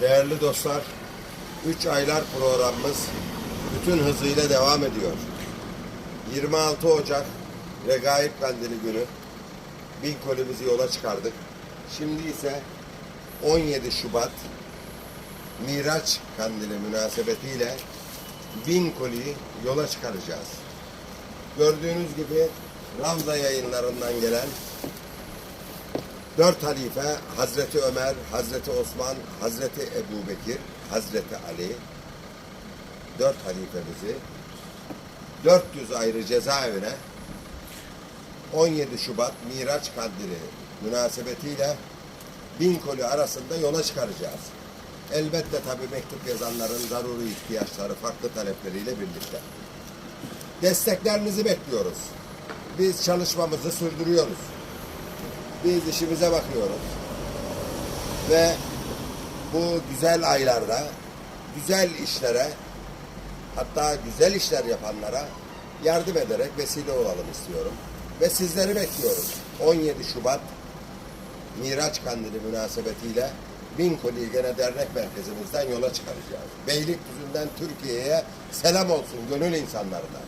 Değerli dostlar, 3 aylar programımız bütün hızıyla devam ediyor. 26 Ocak Regaip Kandili günü bin kolimizi yola çıkardık. Şimdi ise 17 Şubat Miraç Kandili münasebetiyle bin koliyi yola çıkaracağız. Gördüğünüz gibi Ravza yayınlarından gelen Dört halife Hazreti Ömer, Hazreti Osman, Hazreti Ebu Bekir, Hazreti Ali dört halifemizi 400 ayrı cezaevine 17 Şubat Miraç Kandili münasebetiyle bin koli arasında yola çıkaracağız. Elbette tabi mektup yazanların zaruri ihtiyaçları, farklı talepleriyle birlikte. Desteklerinizi bekliyoruz. Biz çalışmamızı sürdürüyoruz. Biz işimize bakıyoruz. Ve bu güzel aylarda güzel işlere hatta güzel işler yapanlara yardım ederek vesile olalım istiyorum. Ve sizleri bekliyoruz. 17 Şubat Miraç Kandili münasebetiyle Bin Koli Gene Dernek Merkezimizden yola çıkaracağız. Beylikdüzü'nden Türkiye'ye selam olsun gönül insanlarına.